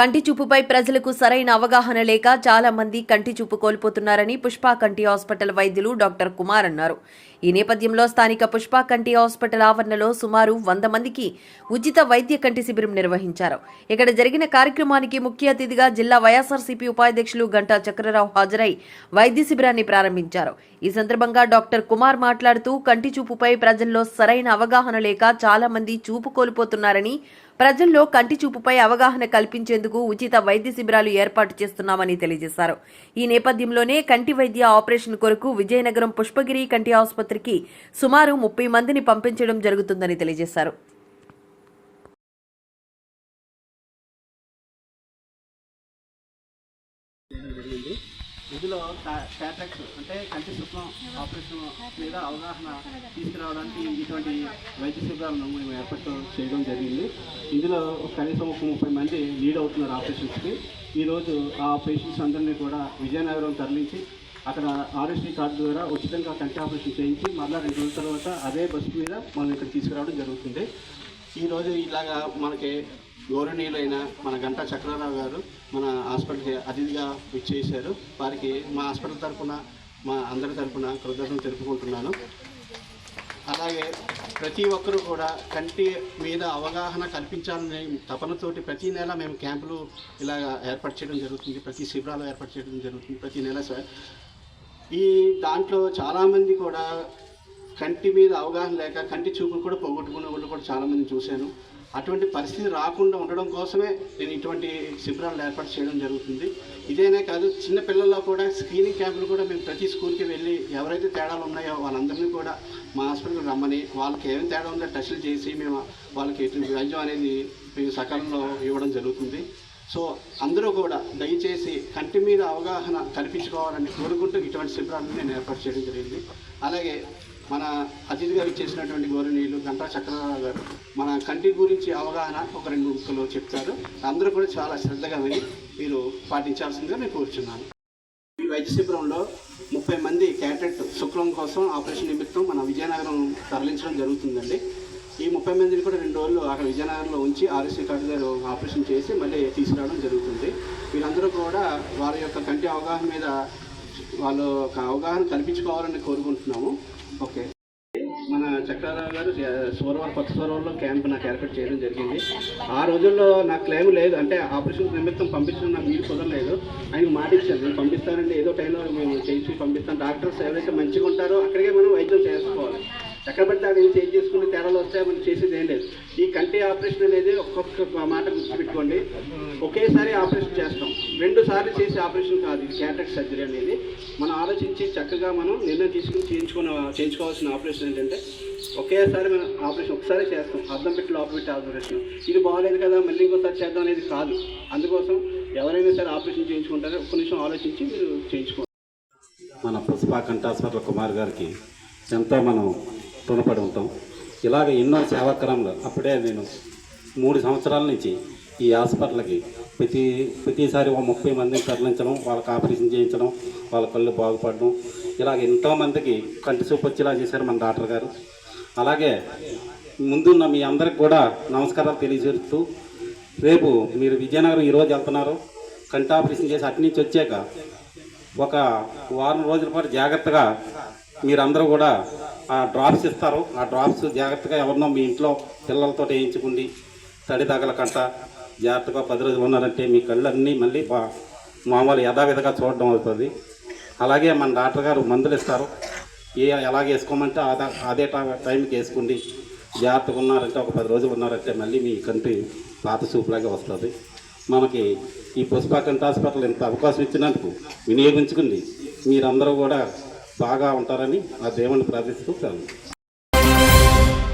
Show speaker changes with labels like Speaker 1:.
Speaker 1: కంటి చూపుపై ప్రజలకు సరైన అవగాహన లేక చాలా మంది కంటి చూపు కోల్పోతున్నారని పుష్ప కంటి హాస్పిటల్ వైద్యులు డాక్టర్ కుమార్ అన్నారు. ఈ నేపథ్యంలో స్థానిక పుష్ప కంటి హాస్పిటల్ ఆవరణలో సుమారు వంద మందికి ఉచిత వైద్య కంటి శిబిరం నిర్వహించారు. ఇక్కడ జరిగిన కార్యక్రమానికి ముఖ్య అతిథిగా జిల్లా వైఎస్ఆర్సీపీ ఉపాధ్యక్షులు గంటా చక్రరావు హాజరై వైద్య శిబిరాన్ని ప్రారంభించారు. ఈ సందర్భంగా డాక్టర్ కుమార్ మాట్లాడుతూ కంటి చూపుపై ప్రజల్లో సరైన అవగాహన లేక చాలా మంది చూపు కోల్పోతున్నారని ప్రజల్లో కంటి చూపుపై అవగాహన కల్పించేందుకు ఉచిత వైద్య శిబిరాలు ఏర్పాటు చేస్తున్నామని తెలియజేశారు. ఈ నేపథ్యంలోనే కంటి వైద్య ఆపరేషన్ కొరకు విజయనగరం పుష్పగిరి కంటి ఆసుపత్రికి సుమారు ముప్పై మందిని పంపించడం జరుగుతుందని తెలియజేశారు.
Speaker 2: ఇందులో క్యాట్రాక్ట్ అంటే కంటి శుక్లం ఆపరేషన్ మీద అవగాహన తీసుకురావడానికి ఇటువంటి వైద్య శిబిరాలను మేము ఏర్పాటు చేయడం జరిగింది. ఇందులో కనీసం ఒక ముప్పై మంది లీడ్ అవుతున్నారు ఆపరేషన్స్కి. ఈరోజు ఆ పేషెంట్స్ అందరినీ కూడా విజయనగరం తరలించి అక్కడ ఆర్ఎస్టీ కార్డు ద్వారా ఉచితంగా కంటి ఆపరేషన్ చేయించి మళ్ళీ రెండు రోజుల తర్వాత అదే బస్సు మీద మనం ఇక్కడ తీసుకురావడం జరుగుతుంది. ఈరోజు ఇలాగా మనకి గౌరవనీయులైన మన గంటా చక్రరావు గారు మన హాస్పిటల్కి అతిథిగా ఇచ్చేసారు వారికి మా హాస్పిటల్ తరఫున మా అందరి తరఫున కృతజ్ఞతలు తెలుపుకుంటున్నాను. అలాగే ప్రతి ఒక్కరూ కూడా కంటి మీద అవగాహన కల్పించాలనే తపనతోటి ప్రతి నెల మేము క్యాంపులు ఇలాగ ఏర్పాటు చేయడం జరుగుతుంది. ప్రతి శిబిరాలు ఏర్పాటు చేయడం జరుగుతుంది ప్రతి నెల సార్ ఈ దాంట్లో చాలామంది కూడా కంటి మీద అవగాహన లేక కంటి చూపులు కూడా పోగొట్టుకునే వాళ్ళు కూడా చాలామంది చూశాను. అటువంటి పరిస్థితి రాకుండా ఉండడం కోసమే నేను ఇటువంటి శిబిరాలు ఏర్పాటు చేయడం జరుగుతుంది. ఇదేనే కాదు చిన్న పిల్లల్లో కూడా స్క్రీనింగ్ క్యాంపులు కూడా మేము ప్రతి స్కూల్కి వెళ్ళి ఎవరైతే తేడాలు ఉన్నాయో వాళ్ళందరినీ కూడా మా హాస్పిటల్కి రమ్మని వాళ్ళకి ఏం తేడా ఉందో టెస్టులు చేసి మేము వాళ్ళకి ఎటువంటి వైద్యం అనేది మేము సకాలంలో ఇవ్వడం జరుగుతుంది. సో అందరూ కూడా దయచేసి కంటి మీద అవగాహన కల్పించుకోవాలని కోరుకుంటూ ఇటువంటి శిబిరాలను నేను ఏర్పాటు చేయడం జరిగింది. అలాగే మన అతిథిగా ఇచ్చేసినటువంటి గౌరవనీయులు గంటా చక్రరావు గారు మన కంటి గురించి అవగాహన ఒక రెండు ముక్కలు చెప్తారు. అందరూ కూడా చాలా శ్రద్ధగా విని మీరు పాటించాల్సిందిగా నేను కోరుచున్నాను. ఈ వైద్య శిబిరంలో ముప్పై మంది క్యాటెట్ శుక్రం కోసం ఆపరేషన్ నిమిత్తం మన విజయనగరం తరలించడం జరుగుతుందండి. ఈ ముప్పై మందిని కూడా రెండు రోజులు అక్కడ విజయనగరంలో ఉంచి ఆర్ఎస్సీ కార్డు గారు ఆపరేషన్ చేసి మళ్ళీ తీసుకురావడం జరుగుతుంది. వీరందరూ కూడా వారి యొక్క కంటి అవగాహన మీద వాళ్ళు ఒక అవగాహన కల్పించుకోవాలని కోరుకుంటున్నాము. చక్రారావు గారు సూరవరం కొత్త సూరవరంలో క్యాంప్ నాకు ఏర్పాటు చేయడం జరిగింది. ఆ రోజుల్లో నాకు క్లెయిమ్ లేదు. అంటే ఆపరేషన్ నిమిత్తం పంపించడం నాకు వీలు కుదరలేదు. ఆయనకు మాట ఇచ్చాను నేను పంపిస్తానండి. ఏదో టైంలో మేము చేసి పంపిస్తాను డాక్టర్స్ ఎవరైతే మంచిగా ఉంటారో అక్కడికే మనం వైద్యం చేసుకోవాలి ఎక్కడ పడితే అక్కడ ఏం చేంజ్ చేసుకుని తేడాలు వస్తే మనం చేసేది ఏం లేదు. ఈ కంటి ఆపరేషన్ అనేది ఒక్కొక్క మాట గుర్తుపెట్టుకోండి. ఒకేసారి ఆపరేషన్ చేస్తాం. రెండు సార్లు చేసే ఆపరేషన్ కాదు ఇది క్యాటరాక్ట్ సర్జరీ అనేది. మనం ఆలోచించి చక్కగా మనం నిర్ణయం తీసుకుని చేయించుకున్న చేయించుకోవాల్సిన ఆపరేషన్ ఏంటంటే ఒకేసారి మనం ఆపరేషన్ ఒకసారి చేస్తాం. అర్థం పెట్టి లోపల పెట్టి ఆపరేషన్. ఇది బాగాలేదు కదా మళ్ళీ ఇంకోసారి చేద్దాం అనేది కాదు. అందుకోసం ఎవరైనా సరే ఆపరేషన్ చేయించుకుంటారో. ఒక్క నిమిషం ఆలోచించి మీరు చేయించుకోండి.
Speaker 3: మన పుష్ప కంఠాస్పత్ర కుమార్ గారికి ఎంతో మనం రుణపడి ఉంటాం. ఇలాగ ఎన్నో సేవాక్రమాలు అప్పుడే నేను మూడు సంవత్సరాల నుంచి ఈ హాస్పిటల్కి ప్రతి ప్రతిసారి ఒక ముప్పై మందిని తరలించడం వాళ్ళకి ఆపరేషన్ చేయించడం వాళ్ళ కళ్ళు బాగుపడడం. ఇలాగ ఎంతోమందికి కంటి చూపు వచ్చేలా చేశారు మన డాక్టర్ గారు. అలాగే ముందున్న మీ అందరికి కూడా నమస్కారాలు తెలియజేస్తూ రేపు మీరు విజయనగరం ఈరోజు వెళ్తున్నారు. కంటి ఆపరేషన్ చేసి అటు నుంచి వచ్చాక ఒక వారం రోజుల పాటు జాగ్రత్తగా మీరందరూ కూడా డ్రాప్స్ ఇస్తారు. ఆ డ్రాప్స్ జాగ్రత్తగా ఎవరినో మీ ఇంట్లో పిల్లలతో వేయించుకుండి తడి తగలకంట. జాగ్రత్తగా పది రోజులు ఉన్నారంటే మీ కళ్ళు అన్నీ మళ్ళీ మామూలు యథావిధిగా చూడడం అవుతుంది. అలాగే మన డాక్టర్ గారు మందులు ఇస్తారు. ఏ ఎలాగ వేసుకోమంటే అదే అదే టైంకి వేసుకోండి. జాగ్రత్తగా ఉన్నారంటే ఒక పది రోజులు ఉన్నారంటే మళ్ళీ మీ కంటి పాత చూపులాగే వస్తుంది. మనకి ఈ పుష్ప కంటి హాస్పిటల్ ఇంత అవకాశం ఇచ్చినందుకు వినియోగించుకుంది మీరందరూ కూడా బాగా ఉంటారని ఆ దేవుని ప్రార్థిస్తూ చాలు